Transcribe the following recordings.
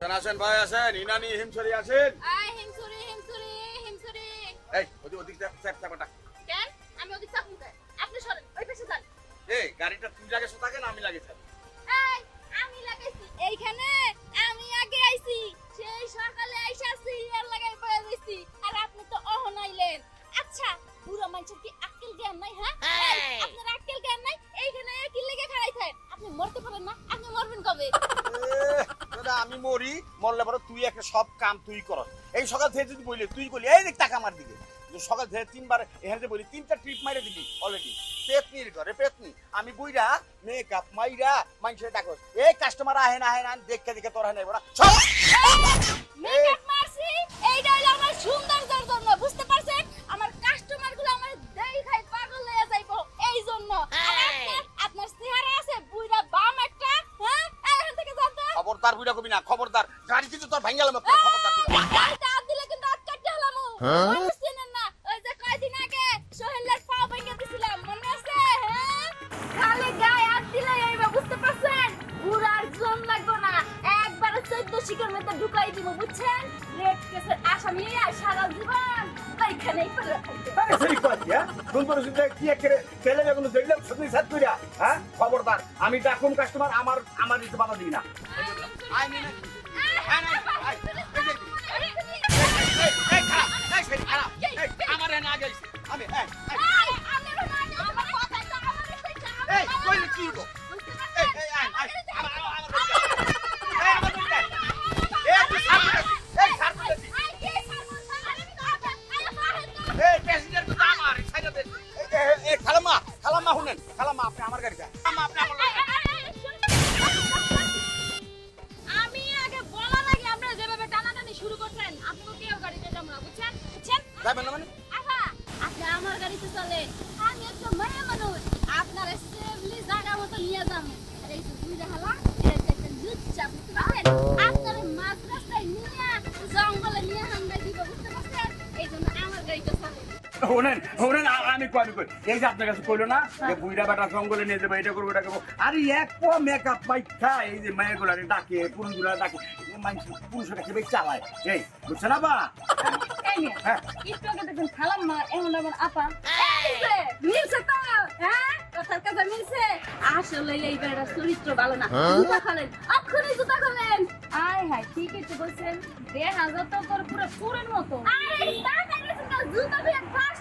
আছেন ভাই আছেন? ইনানি হিমছড়ি আছেন? আয় হিমসুরি হিমসুরি হিমসুরি এই ওদিক ওদিক চাপ চাপাটা কেন? আমি ওদিক চাপুন কেন আপনি সরেন ওই পাশে যান। এই গাড়িটা তুই লাগে থাকে না আমি লাগে চাপ এই আমি লাগাইছি এইখানে আমি আগে আইছি সেই সকালে আইসা সিরিয়াল লাগাই পড়ে দিছি। আর আপনি তো অহনাইলেন। আচ্ছা বুড়ো মানুষের কি আক্কেল জ্ঞান নাই হ্যাঁ? এই, আপনার আক্কেল জ্ঞান নাই? এইখানে কি লেগে খাড়াই থাকেন আপনি মরতে পারেন না আপনি মরবেন কবে? দাদা আমি মরি মরলে পরে তুই একটা সব কাম তুই কর এই সকাল থেকে যদি বলি তুই বলি এই দেখ টাকা আমার দিকে। সকাল থেকে তিনবার এখানে যে বলি তিনটা ট্রিপ মাইরে দিবি অলরেডি পেতনির ঘরে পেতনি। আমি বুইরা মেকআপ মাইরা মানুষের ডাকো এই কাস্টমার আহে না আহে না দেখে দেখে তোর হয় বড় সব মেকআপ মারছি এইটা হলো আমার সৌন্দর্যের জন্য বুঝতে পারছেন? আমার কাস্টমারগুলো আমার দেখাই পাগল হয়ে যাইবো। এই জন্য আর আপনার আপনার চেহারা আছে বুইরা বাম একটা হ্যাঁ এখান থেকে খবরদার বুইরা কবি না খবরদার। গাড়ি কিন্তু তোর ভাঙ্গালাম খবরদার কইরা। গাড়িটা কিন্তু হাত কাটতে হলাম। মানুষ ওই যে কয়দিন আগে সোহেলের পা ভেঙে দিছিলাম মনে আছে? হ্যাঁ? খালি গায়ে হাত দিলে এইবার বুঝতে পারছেন? বুড়ার জন লাগবে না। একবারে চোদ্দ শিকার মধ্যে ঢুকাই দিব বুঝছেন? রেড কেসের আসামি আর সারা জীবন ওইখানেই পড়ে থাকবে। আরে সেই কথা হ্যাঁ? কোন করে কি একেরে ছেলে যখন দেখলাম সত্যি সাত কইরা হ্যাঁ? খবরদার। আমি ডাকুম কাস্টমার আমার আমার দিতে বাধা দিই না। আই নি না আপনার কাছে কইলো না যে বুইড়া বেটা জঙ্গলে নিয়ে যাব এটা করব এটা করব। আরে এক পো মেকআপ মাইখা এই যে মেয়েগুলা ডাকে পুরুষগুলা ডাকে মানুষ পুরুষের কাছে বেশ চালায়? এই বুঝছে না বা? হ্যাঁ। একটু আগে দেখুন খালাম মা আপা। মিলছে তো হ্যাঁ? কথার কথা মিলছে। আসলে এই বেড়া চরিত্র ভালো না। জুতা খোলেন অক্ষরে জুতা খোলেন। আয় হায় ঠিকই তো বলছেন। দেড় হাজার তো পুরো পুরের মতো। আরে জুতা ফাঁস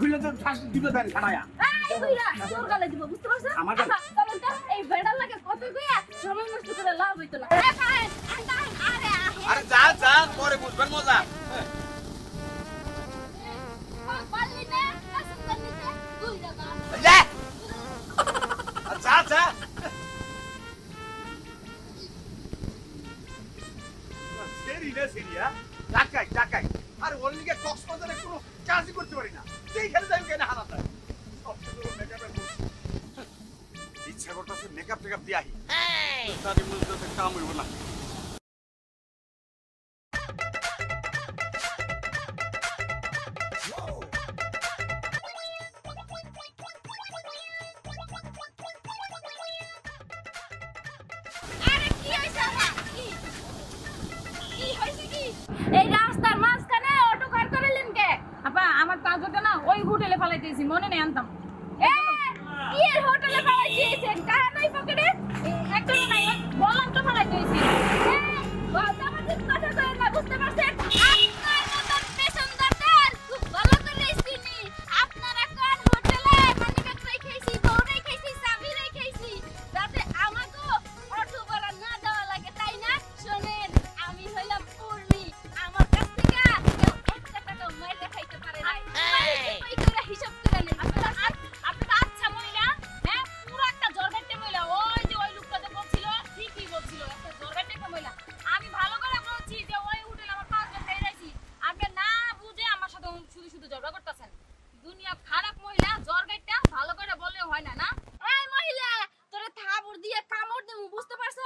খুলে তো ফার্স্ট দিবে দেন খানায়া এই বুইরা তোর গালে দিব বুঝতে পারছেন আমার গালে? আহা, তো এই বেড়ার লাগে কত গিয়া সময় নষ্ট করে লাভ হইতো না। আরে আরে আরে যা যা পরে বুঝবেন মজা। পারলি না আসুন লিগে কক্সবাজারে কোনো কাজই করতে পারি না। সেইখানে যাই কেন হারাতে ইচ্ছা করতেছে মেকআপ টেকআপ দিয়ে আহি। তাদের মধ্যে কাম হইব না। আরে কি হইছে আমার? কি? কি হইছে কি? এই রাস্তার মাঝখানে অটো কার করিলেন কে আপা কাজটা না, ওই হোটেলে ফালাইতেছি, মনে নেই আনতাম। হোটেলে গিয়েছেন টাকা নাই পকেটে? একটা নাই, বললাম তো ফালাইতেছি। ভালো করতেছেন। দুনিয়া খারাপ মহিলা জ্বর গাইটা ভালো করে বললে হয় না না? এই মহিলা তোরে থাবুর দিয়ে কামড় দেবো বুঝতে পারছ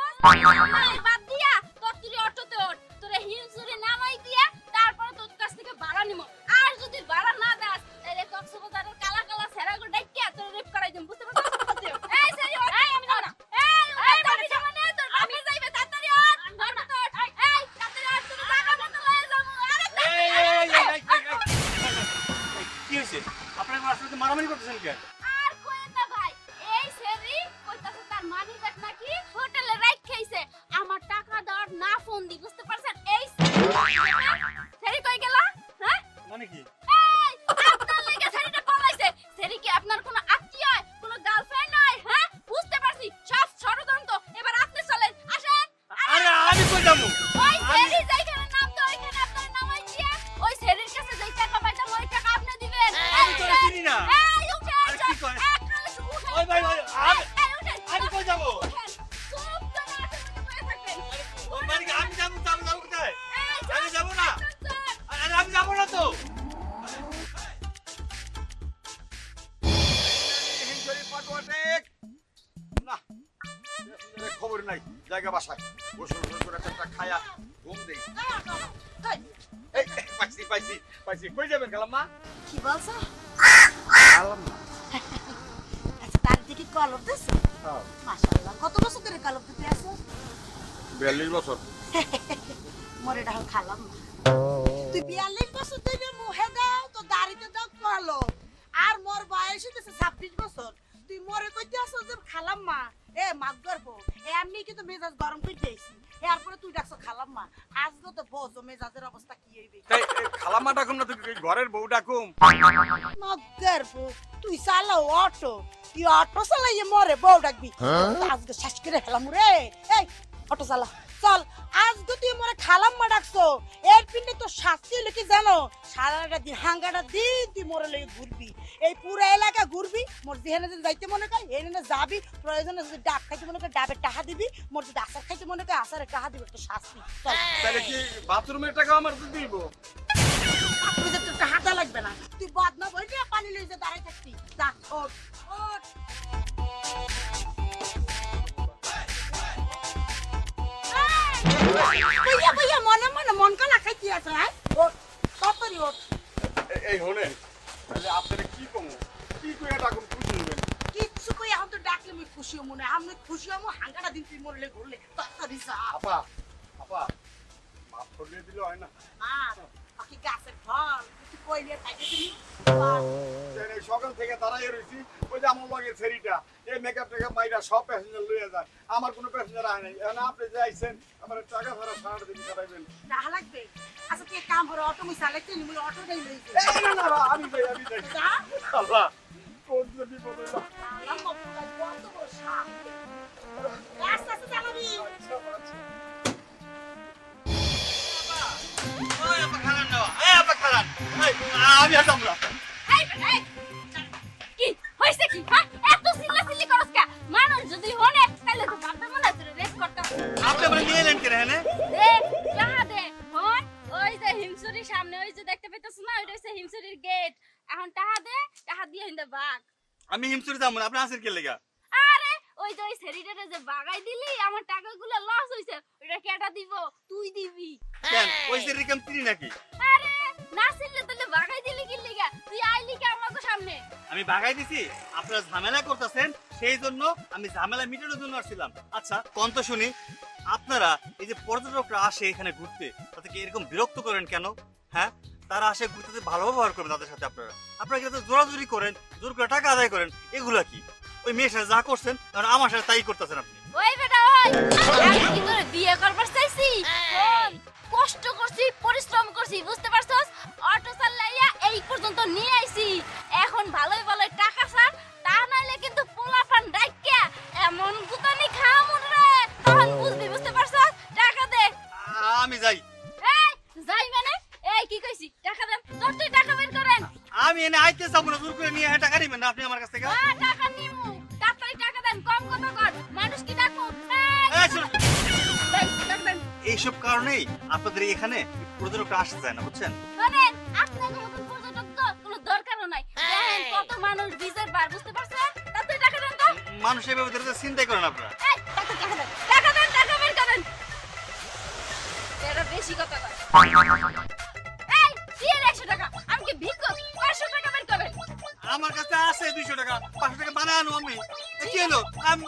এ মাত গর্ব এ কিন্তু মেজাজ গরম করে দিয়েছি। এরপরে তুই ডাকছো খালাম আজকে তো বোঝো মেজাজের অবস্থা কি হইবে। তাই খালাম্মা ডাকুম না তুই ঘরের বউ ডাকুম। মগর বউ, তুই চালাও অটো। তুই অটো চালাইয়ে মরে বউ ডাকবি। আজকে শেষ করে ফেলাম রে। এই অটো চালা। চল আজকে তুই মরে খালাম মা ডাকছো। এর পিনে তো শাস্তি হলো কি জানো? সারাটা দিন হাঙ্গাটা দিন তুই মরে লেগে ঘুরবি। এই পুরো এলাকা ঘুরবি মোর যেখানে যদি যাইতে মনে কর এখানে যাবি প্রয়োজনে যদি ডাব খাইতে মনে কর ডাবের টাকা দিবি মোর যদি আচার খাইতে মনে কর আচারের টাকা দিবি তো শাস্তি। তাহলে কি বাথরুমের টাকা আমার তো দিব? হাঁটা লাগবে না তুই বদনা বই দিয়ে পানি লই যে দাঁড়াই থাকবি। যা ওঠ ওঠ। বইয়া বইয়া মনে মনে মন কালা খাইতে আছে হ্যাঁ ওঠ তাড়াতাড়ি ওঠ। এই হলেন তাহলে আপনারা কি কমু? কি কইয়া ডাকুম খুশি হবেন কিচ্ছু কই এখন তো ডাকলে আমি খুশি হব না। আমি খুশি হব হাঙ্গাটা দিন তুই মরলে ঘুরলে। তাড়াতাড়ি যা। আপা আপা মাফ করলে দিলে হয় না। আর বাকি গাছের ফল। তুমি সকাল থেকে দাঁড়াই রয়েছি ওই যে আমার ফেরিটা এই মেকআপ টেকআপ মাইরা সব প্যাসেঞ্জার লইয়া যায়। আমার কোনো প্যাসেঞ্জার আয় নাই। এখন আপনি যে আইছেন আমার টাকা ছাড়া সারাটা দিন চালাইবেন টাকা লাগবে। আচ্ছা এক কাম করো অটো মুই চালাইতে নি মুই অটোটাই লই না না না, আমি যাই আমি যাই। আল্লাহ কোন যে বিপদ হইল। আল্লাহ বন্ধ কর সাপ। আস্তে চালাবি। ওই আমি আর যাব না এই, এই, কি হইছে কি হ্যাঁ এত চিল্লাচিল্লি করছ কা মানুষ যদি হনে তাহলে তো ভাববে মনে রেস করতাম আপনি আমার নিয়ে এলেন কেন দে টাকা দে হন ওই যে হিমসুরির সামনে ওই যে দেখতে পেতেছ না ওইটা হচ্ছে হিমসুরির গেট এখন টাকা দে টাকা দিয়ে হিন্দে আমি হিমসুরি যাব না আপনি আসেন কে লেগা? আরে ওই যে ওই সেরিটারে যে বাগাই দিলি আমার টাকাগুলো লস হইছে ওইটা কেটা দিব? তুই দিবি। কেন? ওই নাকি? আরে বাগাই দিলি কি তুই আইলি কি আমাকে সামনে? আমি বাগাই দিছি, আপনারা ঝামেলা করতেছেন, সেই জন্য আমি ঝামেলা মিটানোর জন্য আসছিলাম। আচ্ছা কোন তো শুনি, আপনারা এই যে পর্যটকরা আসে এখানে ঘুরতে, তাদেরকে এরকম বিরক্ত করেন কেন? হ্যাঁ? তারা আসে ঘুরতে ভালো ব্যবহার করবেন তাদের সাথে আপনারা। আপনারা কিন্তু জোরাজুরি করেন, জোর করে টাকা আদায় করেন, এগুলা কি? ওই মেয়ের সাথে যা করছেন আমার সাথে তাই করতেছেন আপনি। ওই বেটা ওই! আমি কি তোরে বিয়ে করবার চাইছি? শোন, কষ্ট করছি পরিশ্রম করছি বুঝতে পারছস? অটো চালাইয়া এই পর্যন্ত নিয়ে আইছি। এখন ভালোই ভালোই টাকা ছাড় তা নাইলে কিন্তু পোলাপান ডাইক্কা এমন গুতানি খামুন রে তখন বুঝবি বুঝতে পারছস? টাকা দে। আমি যাই। এই যাই মানে? এই কি কইছি? টাকা দেন তোর তুই টাকা বের করেন। আমি এনে আইতে যাব না জোর করে নিয়ে হ্যাঁ টাকা নিবেন না আপনি আমার কাছ থেকে। আ, টাকা এইসব কারণেই আপনাদের এখানে পর্যটকরা আসতে চায় না বুঝছেন? শোনেন আপনার মতন পর্যটক তো কোনো দরকারও নাই। দেখেন কত মানুষ বিজের বার বুঝতে পারছেন? তাতে টাকা দেন তো। মানুষ এভাবে ধরে চিন্তাই করেন আপনারা। এই টাকা টাকা দেন টাকা দেন টাকা বের করেন এরা বেশি কথা কয়। এই দিয়ে একশো টাকা। আমি কি ভিক্ষুক পাঁচশো টাকা বের করেন আমার কাছে আছে দুইশো টাকা পাঁচশো টাকা বানায় আনো আমি। এ কি হলো? আমি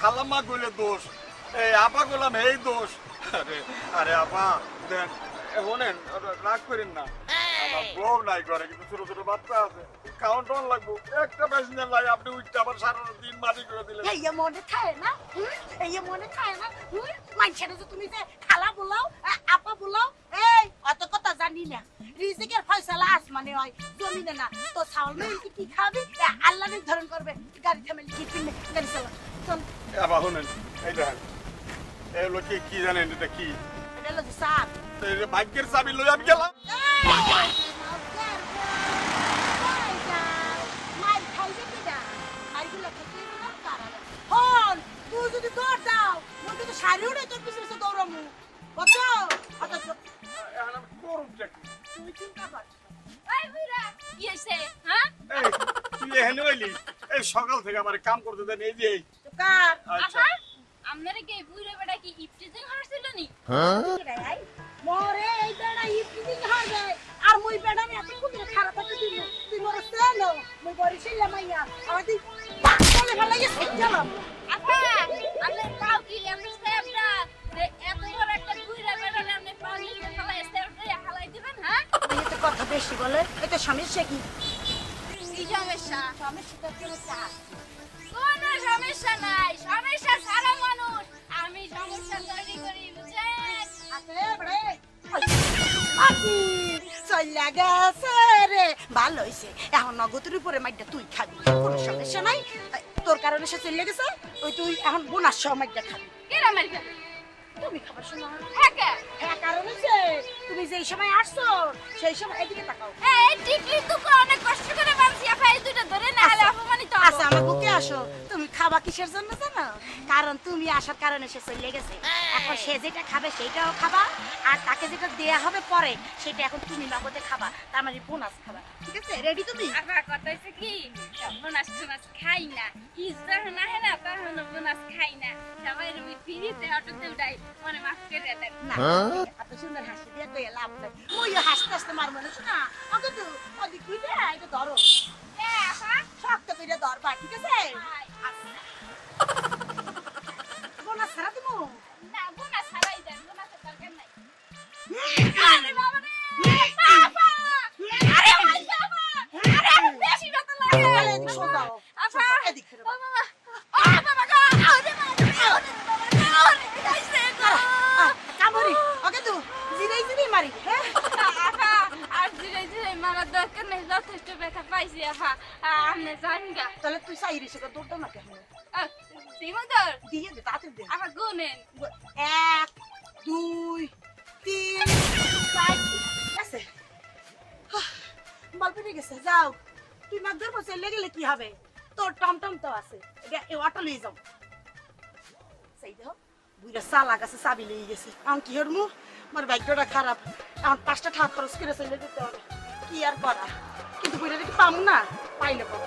খালাম্মা কইলে দোষ এই আপা কইলাম এই দোষ। আরে আরে আপা দেন শোনেন রাগ করেন না। বউ নাই করে কিন্তু ছোট ছোট বাচ্চা আছে। খাওয়ান টাউন লাগবো। একটা প্যাসেঞ্জার লাগে আপনি উঠতে আবার সারা দিন মাটি করে দিলেন। এই মনে খায় না? এই যে মনে খায় না মানুষের যে তুমি যে খালা বলাও আপা বলাও এই অত কথা জানি না। রিজিকের ফয়সালা আসমানে হয় জমিনে না। তো চাউল কি খাবি? আল্লাহ নির্ধারণ করবে গাড়ি থামেলি কি গাড়ি চালা চল। আবার শোনেন এই দেখেন এই হলো কি কি জানেন এটা কি এটা হলো সাপ ভাগ্যের চাবি লই আমি গেলাম যদি দৌড় দাও উড়ে তোর পিছনে পিছনে দৌড়ামু চিন্তা কর এই বুইরা কি হইছে হ্যাঁ এই তুই এখানে হইলি? এই সকাল থেকে আমার কাম করতে দেন এই যে কার? আচ্ছা। আপা আপনারা কি বুইরা বেটা কি ইপটিজিং হারছিল নি? মরে এই বেড়া ইপিদিন হবে আর মুই বেড়া নে এত কুমিরে খারাপ হতে দিন। তুই মরে সেনো মুই বরিশিল মাইয়া। আর তুই বাকলে ফেলাই গেলাম আপা আপনি তাও কি আপনি স্যাবরা যে এত বড় একটা বুইরা বেটা পানি হালাই দিবেন হ্যাঁ? এই তো কথা বেশি বলে এটা সমস্যা কি? কি সমস্যা? সমস্যাটা কি সমস্যা নাই সমস্যা সারা মানুষ। আমি সমস্যা তৈরি করি বুঝছেন আছে বড়ে আপু চল্লা গেছে রে। ভালো হইছে। এখন নগদের উপরে মাইটা তুই খাবি। কোনো সমস্যা নাই। তোর কারণে সে চলে গেছে। ওই তুই এখন বোনার সহ মাইটা খাবি। কেরা মারি খাবে তুমি খাবার সময় হ্যাঁ হ্যাঁ কারণ হচ্ছে তুমি যেই সময় আসছো সেই সময় এদিকে তাকাও। এই টিকলি তো অনেক কষ্ট করে বানছি আপা এই দুইটা ধরে না হলে অপমানিত হব। আচ্ছা আমার বুকে আসো। তুমি খাবা কিসের জন্য জানো? কারণ তুমি আসার কারণে সে চলে গেছে। এখন সে যেটা খাবে সেটাও খাবা। আর তাকে যেটা দেয়া হবে পরে সেটা এখন তুমি নগদে খাবা। তার মানে বোনাস খাবা। ঠিক আছে? রেডি তুমি? আপা কথা হচ্ছে কি? বোনাস টোনাস খাই না। ইজ যখন আহে না তখন বোনাস খাই না। সবাই ফিরিতে অটোতে উঠাই। মনে মাফ করে দেন না এত সুন্দর হাসি দিয়ে তো লাভ নাই। ওই হাসতে হাসতে মার মনে হচ্ছে ওকে তো ওদিক তুই এটা ধরো। হ্যাঁ আপা শক্ত করে ধরবা ঠিক আছে? বোনাস ছাড়া তুমি না বোনাস ছাড়াই দেন বোনাসের দরকার নাই। আরে বাবা রে! আরে আরে বেশি ব্যথা লাগে। তাহলে এদিক সোজাও এদিক ফিরে বাবা যথেষ্ট ব্যথা পাইছি আপা আপনি জান গা তাহলে তুই সাইরে সেটা দৌড়টা না কেন? দিমদর দিয়ে দে তাড়াতাড়ি দে। আপা গুনেন। এক দুই তিন। চার ঠিক বল পেটে গেছে যাও। তুই মাগদের কি হবে? তোর টমটম তো আছে। এটা অটো লিয়ে যাও। সেই দেখো বুইরা সালা গাছে চাবি লিয়ে গেছে। এখন কি হরমু আমার ভাগ্যটা খারাপ। এখন পাঁচটা টাকা খরচ করে চলে যেতে হবে। কি আর করা? কিন্তু বইটা কি পাম না পাইলে পাবো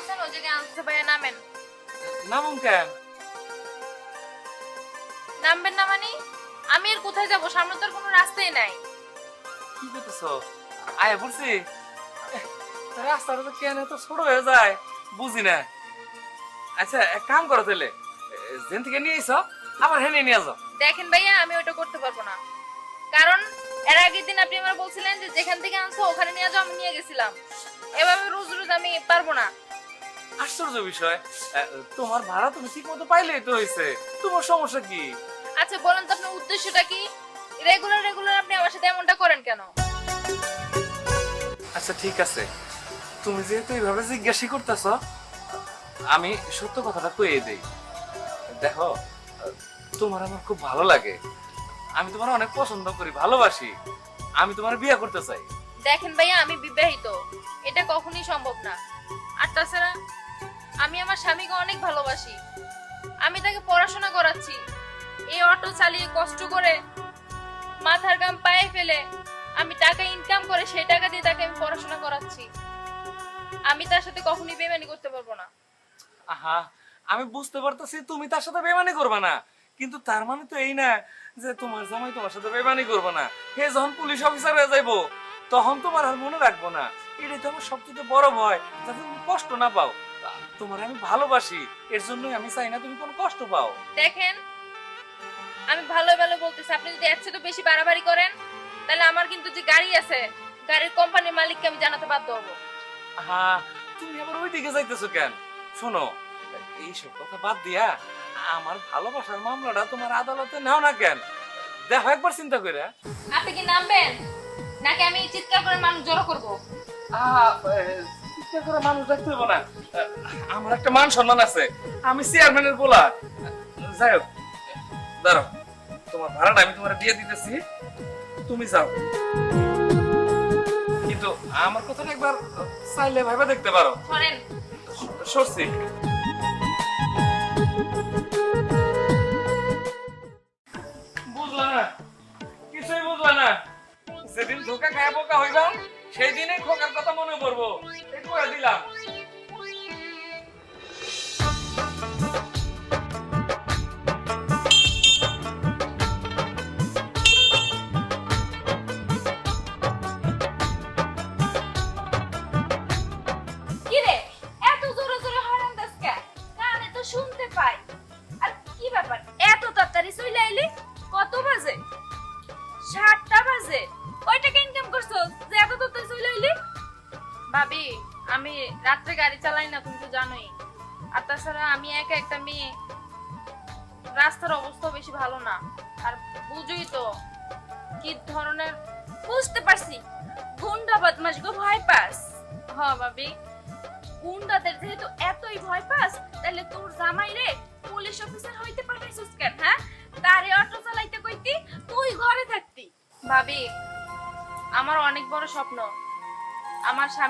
বলছেন ওই জায়গায় আনতে ভাইয়া নামেন। নামুন কেন? নামবেন না মানে? আমি আর কোথায় যাব? সামনে তো আর কোনো রাস্তাই নাই। কি করতেছ? আয় বলছি রাস্তাটা তো কেন তো ছোট হয়ে যায়? বুঝি না। আচ্ছা এক কাম করো তাহলে। যেন থেকে নিয়ে এসো আবার হেনে নিয়ে যাও দেখেন ভাইয়া আমি ওটা করতে পারব না। কারণ এর আগের দিন আপনি আমার বলছিলেন যে যেখান থেকে আনছো ওখানে নিয়ে যাও আমি নিয়ে গেছিলাম। এভাবে রোজ রোজ আমি পারব না। আশ্চর্য বিষয়। তোমার ভাড়া তুমি ঠিক মতো পাইলেই তো হয়েছে। তোমার সমস্যা কি? আচ্ছা বলেন তো আপনার উদ্দেশ্যটা কি? রেগুলার রেগুলার আপনি আমার সাথে এমনটা করেন কেন? আচ্ছা ঠিক আছে। তুমি যেহেতু এইভাবে জিজ্ঞাসা করতেছ আমি সত্য কথাটা কয়ে দেই। দেখো তোমার আমার খুব ভালো লাগে। আমি তোমার অনেক পছন্দ করি ভালোবাসি। আমি তোমার বিয়ে করতে চাই। দেখেন ভাইয়া আমি বিবাহিত। এটা কখনোই সম্ভব না। আর তাছাড়া আমি আমার স্বামীকে অনেক ভালোবাসি। আমি তাকে পড়াশোনা করাচ্ছি। এই অটো চালিয়ে কষ্ট করে মাথার গাম পায়ে ফেলে আমি টাকা ইনকাম করে সেই টাকা দিয়ে তাকে আমি পড়াশোনা করাচ্ছি। আমি তার সাথে কখনোই বেমানি করতে পারব না। আহা, আমি বুঝতে পারতেছি তুমি তার সাথে বেমানি করবে না। কিন্তু তার মানে তো এই না যে তোমার জামাই তোমার সাথে বেমানি করবে না। হে যখন পুলিশ অফিসার হয়ে যাইবো, তখন তোমার আর মনে রাখব না। এটাই তো আমার সবচেয়ে বড় ভয়, যাতে তুমি কষ্ট না পাও। তোমার আমি ভালোবাসি। এর জন্যই আমি চাই না তুমি কোনো কষ্ট পাও। দেখেন আমি ভালো ভালো বলতেছি আপনি যদি এর চেয়ে বেশি বাড়াবাড়ি করেন তাহলে আমার কিন্তু যে গাড়ি আছে গাড়ির কোম্পানির মালিককে আমি জানাতে বাধ্য হব। হ্যাঁ তুমি আবার ওই দিকে যাইতেছো কেন? শোনো এইসব কথা বাদ দিয়া আমার ভালোবাসার মামলাটা তোমার আদালতে নাও না কেন? দেখো একবার চিন্তা করে আপনি কি নামবেন? নাকি আমি চিৎকার করে মানুষ জড়ো করব? আহ, চিৎকার করে মানুষ দেখতে হবে না। আমার একটা মান সম্মান আছে। আমি চেয়ারম্যানের বলা যাই হোক দাঁড়াও। তোমার ভাড়াটা আমি তোমার দিয়ে দিতেছি। তুমি যাও। কিন্তু আমার কথাটা একবার চাইলে ভাবে দেখতে পারো। সরছি। বুঝলা না। কিছুই বুঝলা না। যেদিন ধোকা খায় বোকা হইলাম সেই দিনই খোকার কথা মনে পড়ব। এই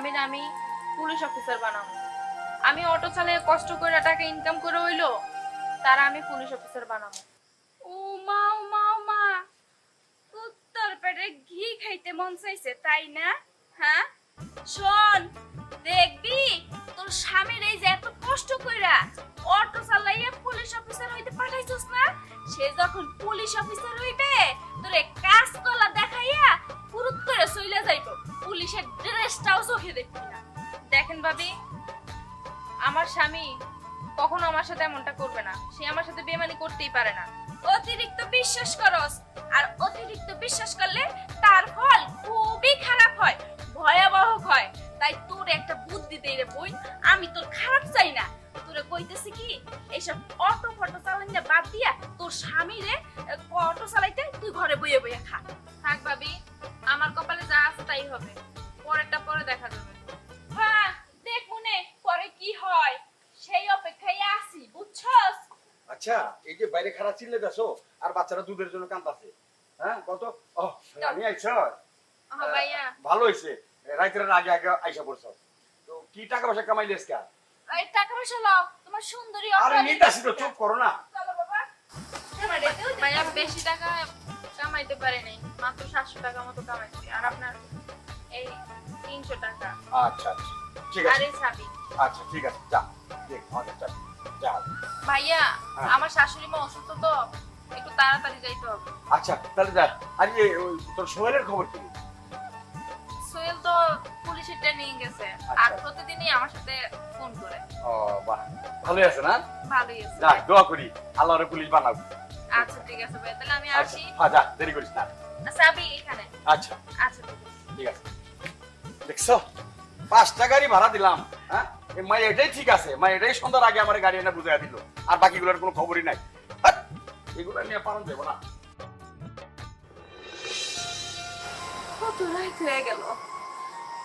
স্বামীর আমি পুলিশ অফিসার বানাবো। আমি অটো চালিয়ে কষ্ট করে টাকা ইনকাম করে হইল, তারা আমি পুলিশ অফিসার বানাবো। ও মা ও মা ও মা। উত্তর পেটে ঘি খাইতে মন চাইছে, তাই না? হ্যাঁ? শোন দেখবি? তোর স্বামীর এই যে এত কষ্ট কইরা অটো চালাইয়া পুলিশ অফিসার হইতে পাঠাইছস না? সে যখন পুলিশ অফিসার হইবে, তোরে কাজ কলা দেখাইয়া পুরুত করে চইলা যাইব। পুলিশের ড্রেসটাও চোখে দেখবি দেখেন ভাবি, আমার স্বামী কখনো আমার সাথে এমনটা করবে না। সে আমার সাথে বেমানি করতেই পারে না। অতিরিক্ত বিশ্বাস করস। আর অতিরিক্ত বিশ্বাস করলে তার ফল খুবই খারাপ হয়। ভয়াবহ হয়। তাই তোর একটা বুদ্ধি দেই রে বই আমি তোর খারাপ চাই না। তোরে কইতেছি কি এইসব অটো ফটো চালানো বাদ দিয়া তোর স্বামী রে অটো চালাইতে তুই ঘরে বইয়ে বইয়ে খা। থাক ভাবি আমার কপালে যা আছে তাই হবে। পরেরটা পরে দেখা যাবে। হ্যাঁ দেখ মনে পরে কি হয়? সেই অপেক্ষায় আছি বুঝছস? আচ্ছা এই যে বাইরে খারাপ চিল্লে দেখো আর বাচ্চারা দুধের জন্য কান্দাছে। হ্যাঁ কত? ও আমি আইছ ভালো হয়েছে রাইতের আগে আগে আইসা পড়ছ। তো কি টাকা পয়সা কামাইলে আজকে? এই টাকা পয়সা লও তোমার সুন্দরী আরে নিতাছি তো চুপ করো না। চলো বাবা। ভাইয়া বেশি টাকা কামাইতে পারে নাই মাত্র সাতশো টাকা মতো কামাইছি। আর আপনার এই তিনশো টাকা। আচ্ছা আচ্ছা ঠিক আছে। এই ছাবি আচ্ছা ঠিক আছে যা দেখ আমাদের যা যা। ভাইয়া হ্যাঁ। আমার শাশুড়ি মা অসুস্থ তো একটু তাড়াতাড়ি যাইতে হবে। আচ্ছা তাহলে যা। আর ওই তোর সোহেলের খবর কি? পুলিশের গেছে। আচ্ছা। আর প্রতিদিনই আমার সাথে ফোন করে। ও বাহ। ভালোই আছে না? ভালোই আছে। যা দোয়া করি। আল্লাহরে পুলিশ বানাও আচ্ছা ঠিক আছে ভাই। তাহলে আমি আচ্ছা আসি। হ্যাঁ যা দেরি করিস না। চাবি এখানে। আচ্ছা। আচ্ছা ঠিক আছে। দেখছ? পাঁচটা গাড়ি ভাড়া দিলাম হ্যাঁ? মা এটাই ঠিক আছে। মা এটাই সন্ধ্যার আগে আমার গাড়ি এনে বুঝাই দিল। আর বাকিগুলোর কোনো খবরই নাই। এগুলো নিয়ে পালন দেবো না। কত রাত হয়ে গেল।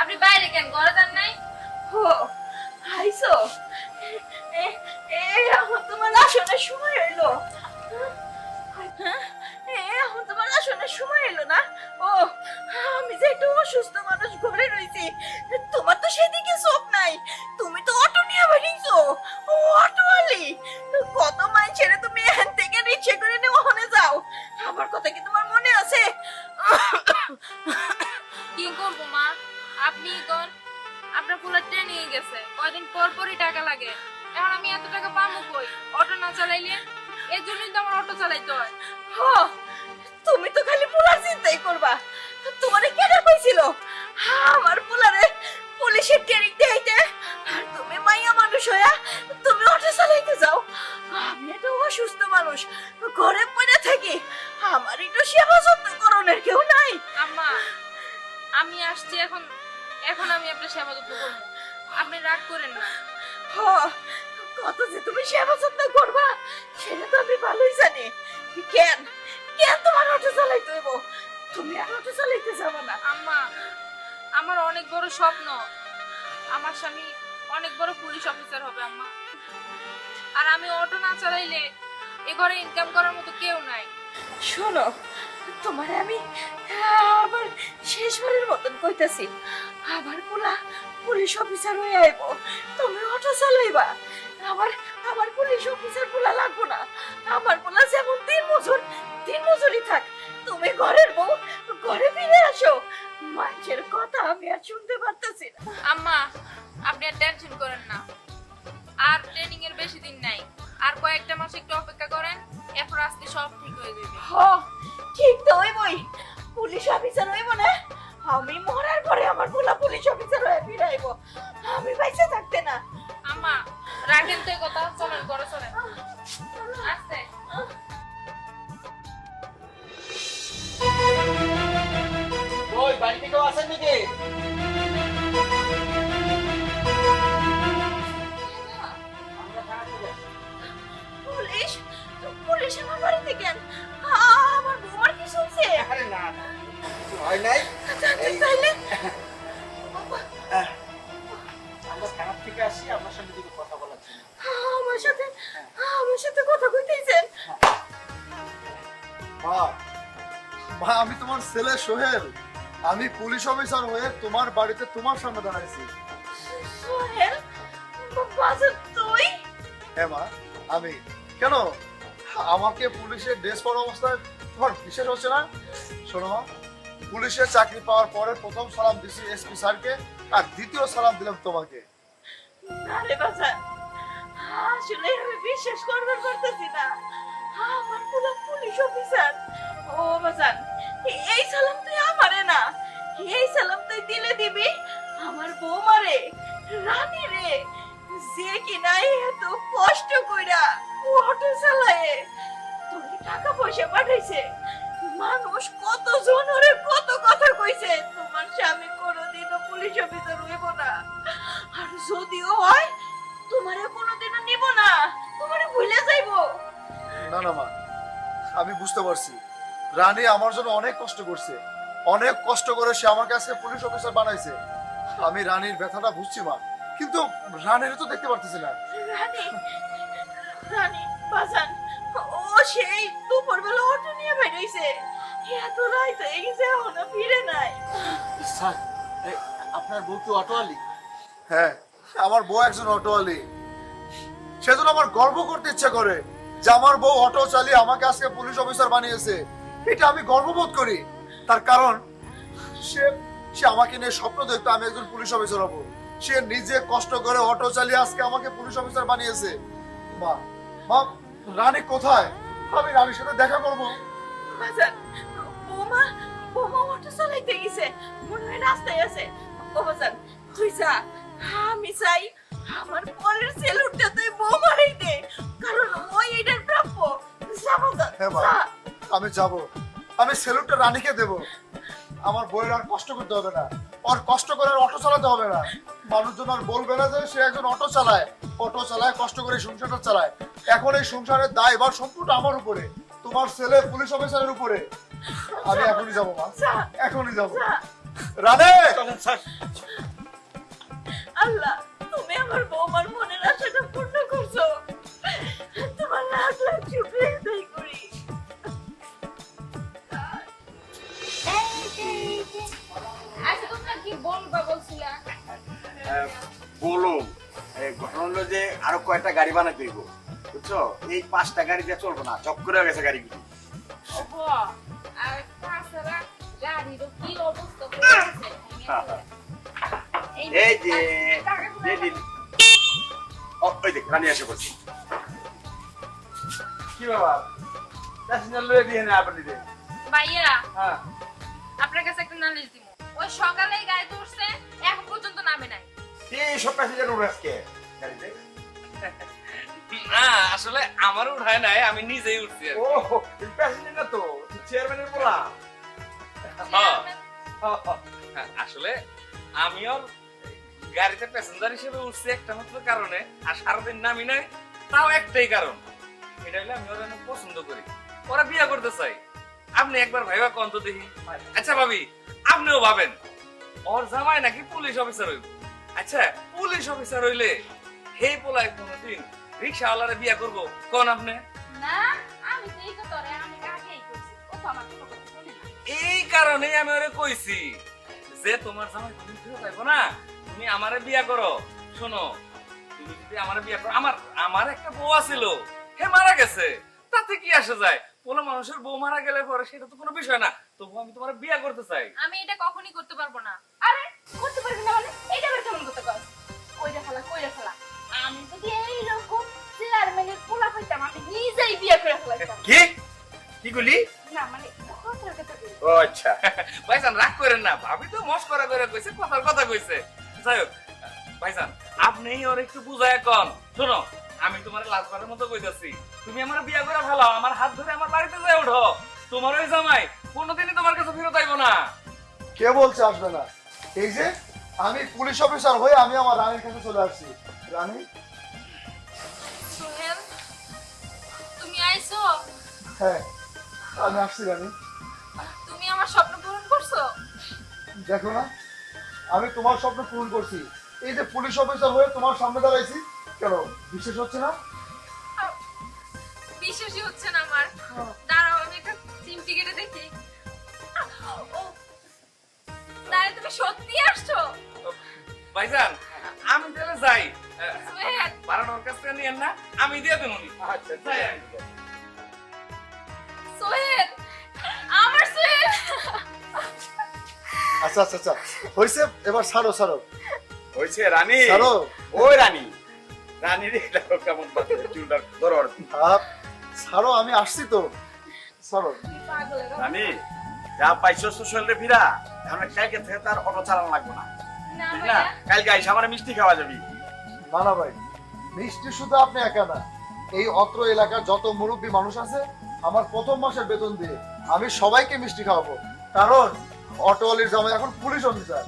আপনি বাইরে কেন? ঘরে যান নাই? ও, আইসো। এ এখন তোমার আসনের সময় হইল। এখন তোমার আসনের সময় এলো না? ও, আমি যে একটু অসুস্থ মানুষ ঘরে রইছি, তোমার তো সেদিকে চোখ নাই। তুমি গেছে। কয়দিন পর পরই টাকা লাগে। এখন আমি এত টাকা পাবো কই? অটো না চালাইলে? এর জন্যই তো আমার অটো চালাইতে হয়। হ, তুমি তো খালি পোলার চিন্তাই করবা। তোমারে কেডা কইছিল? আমার পোলারে পুলিশের ট্রেনিং দেইতে আর তুমি মাইয়া মানুষ হইয়া তুমি অটো চালাইতে যাও। আমি একটা অসুস্থ মানুষ। ঘরে পড়ে থাকি। আমার একটু সেবা যত্ন করণের কেউ নাই। আম্মা আমি আসছি এখন। এখন আমি আপনার সেবা যত্ন করব। আপনি রাগ করেন না। হ, কত যে তুমি সেবা যত্ন করবা সেটা তো আমি ভালোই জানি। কেন? কেন তোমার অটো চালাইতে হইব? তুমি আর অটো চালাইতে যাবা না। আম্মা আমার অনেক বড় স্বপ্ন। আমার স্বামী অনেক বড় পুলিশ অফিসার হবে আম্মা। আর আমি অটো না চালাইলে এ ঘরে ইনকাম করার মতো কেউ নাই। শোনো তোমার আমি আবার শেষবারের মতন কইতাছি আবার পোলা পুলিশ অফিসার হয়ে আইব। তুমি অটো চালাইবা। আমার আমার পুলিশ অফিসার পোলা লাগবো না। আমার পোলা যেমন দিন মজুর দিন মজুরি থাক। তুমি ঘরের বউ ঘরে ফিরে আসো। মাইকের কথা আমি আর শুনতে পারতেছি না। আম্মা আপনি আর টেনশন করেন না। আর ট্রেনিং এর বেশি দিন নাই। আর কয়েকটা মাস একটু অপেক্ষা করেন এরপর আজকে সব ঠিক হয়ে যাবে। হ ঠিক তো হইবই। পুলিশ অফিসার হইব না? আমি মরার পরে আমার পোলা পুলিশ অফিসার হয়ে ফিরাইব আমি বাইসে থাকতে না। আম্মা রাখেন তো এই কথা। চলেন ঘরে চলেন। আস্তে ওই বাড়িতে কেউ আছেন নাকি? পুলিশ? পুলিশ আমার বাড়িতে কেন? আমার বৌমার কি শুনছে? আরে না। হয় নাই? এই তাইলে? আমরা খারাপ থেকে আসি আপনার সঙ্গে দুটো কথা বলার জন্য। আমার সাথে আমার সাথে কথা কইতেছেন মা মা আমি তোমার ছেলে সোহেল। আমি পুলিশ অফিসার হয়ে তোমার বাড়িতে তোমার সামনে দাঁড়াইছি। সোহেল তুই। হ্যাঁ মা আমি। কেন? আমাকে পুলিশের ড্রেস পরা অবস্থায় তোমার বিশেষ হচ্ছে না? শোনো মা পুলিশের চাকরি পাওয়ার পরে প্রথম সালাম দিছি এসপি স্যারকে, আর দ্বিতীয় সালাম দিলাম তোমাকে। না। পুলিশ সালাম তুই দিলে দিবি আমার রে যে এত কষ্ট কইরা অটো টাকা পয়সা পাঠাইছে। মানুষ কত জনরে কত কথা কইছে? তোমার স্বামী কোনোদিনও পুলিশ অফিসার হইব না। আর যদিও হয় তোমারে কোনোদিনও নিব না। তোমারে ভুলে যাইবো। না না মা আমি বুঝতে পারছি। রানী আমার জন্য অনেক কষ্ট করছে। অনেক কষ্ট করে সে আমাকে আজকে পুলিশ অফিসার বানাইছে। আমি রানীর ব্যথাটা বুঝছি মা কিন্তু রানীর তো দেখতে পারতেছি না। রানী রানী বাজান সেই দুপুর বেলা অটো নিয়ে এত রাত হয়ে গেছে এখনও ফিরে নাই। স্যার আপনার বউ কি অটো আলি হ্যাঁ আমার বউ একজন অটোওয়ালি। সেজন্য আমার গর্ব করতে ইচ্ছা করে যে আমার বউ অটো চালিয়ে আমাকে আজকে পুলিশ অফিসার বানিয়েছে। এটা আমি গর্ববোধ করি। তার কারণ সে সে আমাকে নিয়ে স্বপ্ন দেখতো আমি একজন পুলিশ অফিসার হব। সে নিজে কষ্ট করে অটো চালিয়ে আজকে আমাকে পুলিশ অফিসার বানিয়েছে। মা মা রানী কোথায়? আমি রানীর সাথে দেখা করব। বাজান বৌমা বোমা অটো চালাইতে গেছে। মনে হয় রাস্তায় আছে। তুই যা। আমি চাই আমার পরের সেলুটটা তুই বোমারই দে কারণ ওই এটার প্রাপ্য। যা হ্যাঁ আমি যাব। আমি সেলুটটা রানীকে দেব। আমার বইয়ের আর কষ্ট করতে হবে না। ওর কষ্ট করে আর অটো চালাতে হবে না। মানুষজন আর বলবে না যে সে একজন অটো চালায়। অটো চালায় কষ্ট করে সংসারটা চালায়। এখন এই সংসারের দায় এবার সম্পূর্ণ আমার উপরে। তোমার ছেলে পুলিশ অফিসারের উপরে। আমি এখনই যাব মা। এখনই যাব। রাধে! আল্লাহ তুমি আমার বৌমার মনের আশাটা পূর্ণ করছ। তোমার লাখ লাখ বলো ঘটনা হলো যে আরও কয়টা গাড়ি বানাই দিব বুঝছ? এই পাঁচটা গাড়ি দিয়ে চলবো না চক্করে হয়ে গেছে গাড়িগুলো। এই যে যে দিন ও, ওই দেখ রানী এসে বলছি। কি বাবা প্যাসেঞ্জার লয়ে দিয়ে না আপনি দে ভাইয়া হ্যাঁ। আপনার কাছে একটা নালিশ দিব ওই সকালে গাড়িতে উঠছে এখন পর্যন্ত এই সব প্যাসেঞ্জার উঠে আজকে। গাড়িতে না আসলে আমার উঠায় নাই আমি নিজেই উঠছি ও প্যাসেঞ্জার না তো? চেয়ারম্যানের বলা। হ্যাঁ, আসলে আমিও গাড়িতে প্যাসেঞ্জার হিসেবে উঠছি একটা মাত্র কারণে আর সারাদিন নামি নাই তাও একটাই কারণ। এটা হলে আমি ওরা পছন্দ করি। ওরা বিয়ে করতে চাই আপনি একবার ভাইবা কন্ত দেখি। আচ্ছা ভাবি আপনিও ভাবেন? ওর জামাই নাকি পুলিশ অফিসার হইব? আচ্ছা পুলিশ অফিসার হইলে হে পোলায় কোনদিন রিক্সাওয়ালারে বিয়ে করব? কোন আপনি? না আমি তো এই কথা আমি আগেই করছি ও তো আমার কথা শোনে না। এই কারণেই আমি ওরে কইছি যে তোমার জামাই তুমি ফিরে পাইবো না? তুমি আমারে বিয়া করো। শোনো তুমি যদি আমারে বিয়া করো আমার আমার একটা বউ আছিল হে মারা গেছে। তাতে কি আসে যায়? কোনো মানুষের বউ মারা গেলে পরে সেটা তো কোনো বিষয় না। তবু আমি তোমার বিয়া করতে চাই। আমি এটা কখনই করতে পারব না। আরে করতে পারবি না মানে? এইটা চেয়ারম্যানের আমি নিজেই বিয়ে করে ফেলাইতাম কি? কি করলি? না মানে কথার কথা কই ও আচ্ছা। ভাইজান রাগ করেন না ভাবি তো মস্করা করে কইছে কথার কথা কইছে। যাই হোক ভাইজান আপনি ওর একটু বুঝায় কন। শোনো আমি তোমার লাজবারের মতো কইতাছি। তুমি আমার বিয়া করে ভালো আমার হাত ধরে আমার বাড়িতে যাই ওঠো। তোমার ওই জামাই কোনোদিনই তোমার কাছে ফেরত আইবো না। কে বলছে আসবে না? এই যে আমি পুলিশ অফিসার হয়ে আমি আমার রানীর কাছে চলে আসছি। রানী? আইছো? হ্যাঁ আমি আসছি রানী তুমি আমার স্বপ্ন পূরণ করছ? দেখো না আমি তোমার স্বপ্ন পূরণ করছি। এই যে পুলিশ অফিসার হয়ে তোমার সামনে দাঁড়াইছি কেন বিশেষ হচ্ছে না? বিশ্বাসই হচ্ছে না আমার। দাঁড়াও আমি একটা চিমটি কেটে দেখি। তাই তুমি সত্যি আসছো? ভাইজান আমি তাহলে যাই। সোহেল। কাছ থেকে নিয়েন না আমি দিয়ে দেবো। আচ্ছা যাই। সোহেল! আমার সোহেল! আচ্ছা আচ্ছা আচ্ছা। হয়েছে এবার ছাড়ো ছাড়ো। হইছে রানী। ছাড়ো। ওই রানী। রানী রে কেমন বাজে চুলটা ধরো। আহ, আমি আসছি তো। পাগলের রানী যা পাইছো সোশ্যাল ফিরা কালকে থেকে তার অটো চালানো লাগবে না। না? কালকে আইসা আমার মিষ্টি খাওয়া যাবি। না না ভাই। মিষ্টি শুধু আপনি একা না। এই অত্র এলাকার যত মুরব্বী মানুষ আছে আমার প্রথম মাসের বেতন দিয়ে আমি সবাইকে মিষ্টি খাওয়াবো। কারণ অটোওয়ালির জামাই এখন পুলিশ অফিসার।